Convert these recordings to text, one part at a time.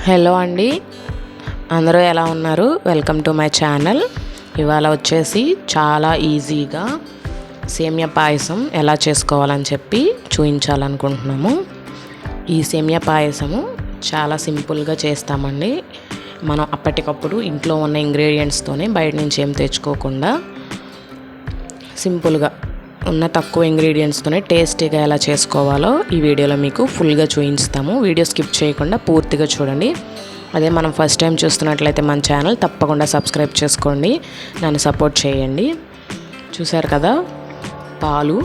Hello అండి. అందరూ ఎలా ఉన్నారు? వెల్కమ్ టు మై ఛానల్ ఇవాళ వచ్చేసి చాలా ఈజీగా సేమియా పాయసం ఎలా చేసుకోవాలని చెప్పి చూపించాలనుకుంటున్నాము ఈ సేమియా పాయసము చాలా సింపుల్గా చేస్తామండి. మనం అప్పటికప్పుడు ఇంట్లో ఉన్న ఇంగ్రీడియంట్స్తోనే బయట నుంచి ఏం తెచ్చుకోకుండా సింపుల్గా ఉన్న తక్కువ ఇంగ్రీడియంట్స్తోనే టేస్టీగా ఎలా చేసుకోవాలో ఈ వీడియోలో మీకు ఫుల్గా చూపిస్తాము. వీడియో స్కిప్ చేయకుండా పూర్తిగా చూడండి. అదే మనం ఫస్ట్ టైం చూస్తున్నట్లయితే మన ఛానల్ తప్పకుండా సబ్స్క్రైబ్ చేసుకోండి. నన్ను సపోర్ట్ చేయండి. చూసారు కదా? పాలు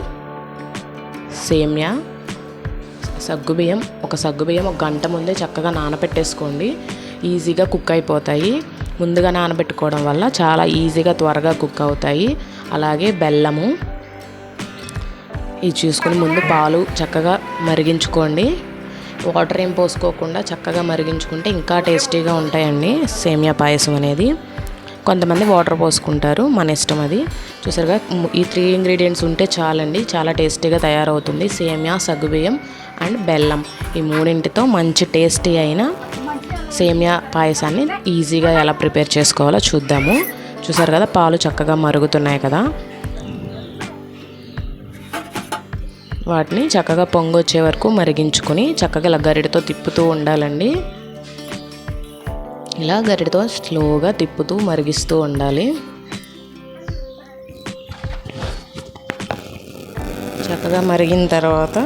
సేమ్యా సగ్గుబియ్యం ఒక సగ్గుబియ్యం ఒక గంట ముందే చక్కగా నానబెట్టేసుకోండి. ఈజీగా కుక్ అయిపోతాయి. ముందుగా నానబెట్టుకోవడం వల్ల చాలా ఈజీగా త్వరగా కుక్ అవుతాయి. అలాగే బెల్లము ఇది చూసుకొని ముందు పాలు చక్కగా మరిగించుకోండి. వాటర్ ఏం పోసుకోకుండా చక్కగా మరిగించుకుంటే ఇంకా టేస్టీగా ఉంటాయండి సేమియా పాయసం అనేది. కొంతమంది వాటర్ పోసుకుంటారు మన ఇష్టం అది. చూసారుగా ఈ త్రీ ఇంగ్రీడియంట్స్ ఉంటే చాలండి చాలా టేస్టీగా తయారవుతుంది. సేమియా సగ్గుబియ్యం అండ్ బెల్లం. ఈ మూడింటితో మంచి టేస్టీ అయిన సేమియా పాయసాన్ని ఈజీగా ఎలా ప్రిపేర్ చేసుకోవాలో చూద్దాము. చూసారు కదా పాలు చక్కగా మరుగుతున్నాయి కదా. వాటిని చక్కగా పొంగు వచ్చే వరకు మరిగించుకొని చక్కగా ఇలా గరిటతో తిప్పుతూ ఉండాలండి. ఇలా గరిటతో స్లోగా తిప్పుతూ మరిగిస్తూ ఉండాలి. చక్కగా మరిగిన తర్వాత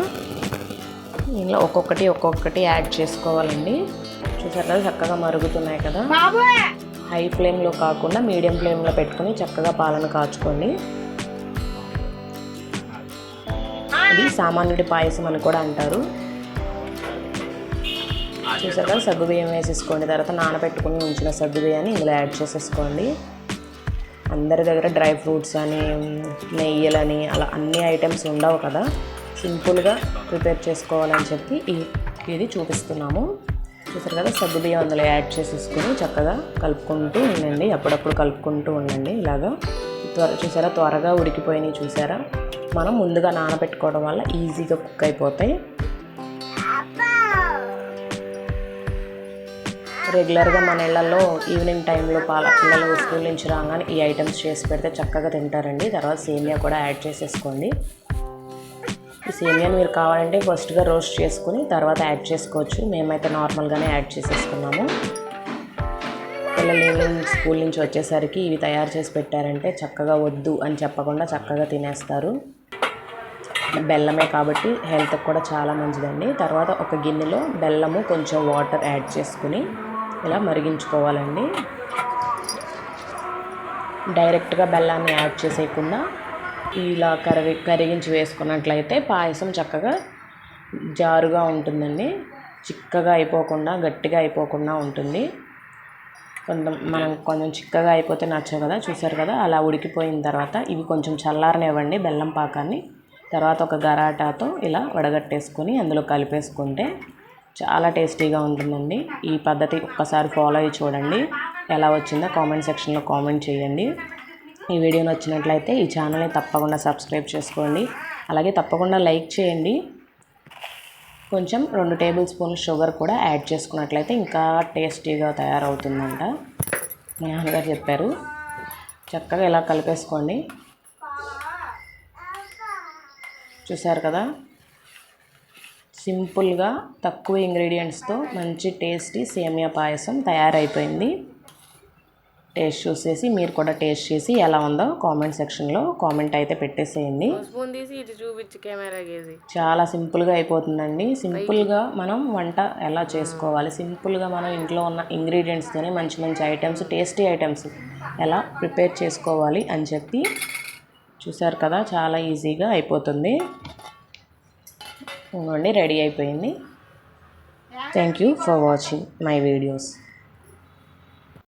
ఇలా ఒక్కొక్కటి ఒక్కొక్కటి యాడ్ చేసుకోవాలండి. చూసారు కదా చక్కగా మరుగుతున్నాయి కదా. హై ఫ్లేమ్లో కాకుండా మీడియం ఫ్లేమ్లో పెట్టుకొని చక్కగా పాలను కాచుకోండి. ఇది సామాన్యుడి పాయసం అని కూడా అంటారు. చూసారు? సగ్గుబియ్యం వేసేసుకోండి. తర్వాత నానబెట్టుకుని ఉంచిన సగ్గుబియ్యాన్ని ఇందులో యాడ్ చేసేసుకోండి. అందరి దగ్గర డ్రై ఫ్రూట్స్ అని నెయ్యలని అలా అన్ని ఐటమ్స్ ఉండవు కదా. సింపుల్గా ప్రిపేర్ చేసుకోవాలని చెప్పి ఇది చూపిస్తున్నాము. చూసారు కదా? సగ్గుబియ్యం అందులో యాడ్ చేసేసుకొని చక్కగా కలుపుకుంటూ ఉండండి. అప్పుడప్పుడు కలుపుకుంటూ ఉండండి ఇలాగా. త్వర చూసారా? త్వరగా ఉడికిపోయినాయి చూసారా? మనం ముందుగా నానబెట్టుకోవడం వల్ల ఈజీగా కుక్ అయిపోతాయి. రెగ్యులర్గా మన ఇళ్ళలో ఈవినింగ్ టైంలో పాల పిల్లలు స్కూల్ నుంచి రాగానే ఈ ఐటమ్స్ చేసి పెడితే చక్కగా తింటారండి. తర్వాత సేమియా కూడా యాడ్ చేసేసుకోండి. ఈ సేమియాని మీరు కావాలంటే ఫస్ట్గా రోస్ట్ చేసుకుని తర్వాత యాడ్ చేసుకోవచ్చు. మేమైతే నార్మల్గానే యాడ్ చేసేసుకున్నాము. పిల్లలు ఈవినింగ్ స్కూల్ నుంచి వచ్చేసరికి ఇవి తయారు చేసి పెట్టారంటే చక్కగా వద్దు అని చెప్పకుండా చక్కగా తినేస్తారు. బెల్లమే కాబట్టి హెల్త్కి కూడా చాలా మంచిదండి. తర్వాత ఒక గిన్నెలో బెల్లము కొంచెం వాటర్ యాడ్ చేసుకుని ఇలా మరిగించుకోవాలండి. డైరెక్ట్గా బెల్లాన్ని యాడ్ చేసేయకుండా ఇలా కరిగి కరిగించి వేసుకున్నట్లయితే పాయసం చక్కగా జారుగా ఉంటుందండి. చిక్కగా అయిపోకుండా గట్టిగా అయిపోకుండా ఉంటుంది. కొంచెం మనం కొంచెం చిక్కగా అయిపోతే నచ్చవు కదా చూసారు కదా? అలా ఉడికిపోయిన తర్వాత ఇవి కొంచెం చల్లారనివ్వండి బెల్లం పాకాన్ని. తర్వాత ఒక గరాటాతో ఇలా వడగట్టేసుకొని అందులో కలిపేసుకుంటే చాలా టేస్టీగా ఉంటుందండి. ఈ పద్ధతి ఒక్కసారి ఫాలో అయ్యి చూడండి. ఎలా వచ్చిందో కామెంట్ సెక్షన్లో కామెంట్ చేయండి. ఈ వీడియో నచ్చినట్లయితే ఈ ఛానల్ని తప్పకుండా సబ్స్క్రైబ్ చేసుకోండి. అలాగే తప్పకుండా లైక్ చేయండి. కొంచెం రెండు టేబుల్ స్పూన్ల షుగర్ కూడా యాడ్ చేసుకున్నట్లయితే ఇంకా టేస్టీగా తయారవుతుందంట. మా నాన్నగారు చెప్పారు. చక్కగా ఇలా కలిపేసుకోండి. చూసారు కదా? సింపుల్గా తక్కువ ఇంగ్రీడియంట్స్తో మంచి టేస్టీ సేమియా పాయసం తయారైపోయింది. టేస్ట్ చూసేసి మీరు కూడా టేస్ట్ చేసి ఎలా ఉందో కామెంట్ సెక్షన్లో కామెంట్ అయితే పెట్టేసేయండి. స్పూన్ తీసి ఇటు చూపించి కెమెరా గేసి. చాలా సింపుల్గా అయిపోతుందండి. సింపుల్గా మనం వంట ఎలా చేసుకోవాలి? సింపుల్గా మనం ఇంట్లో ఉన్న ఇంగ్రీడియంట్స్తోనే మంచి మంచి ఐటమ్స్ టేస్టీ ఐటమ్స్ ఎలా ప్రిపేర్ చేసుకోవాలి అని చెప్పి చూసారు కదా చాలా ఈజీగా అయిపోతుంది. ఇంకోండి రెడీ అయిపోయింది. Thank you for watching my videos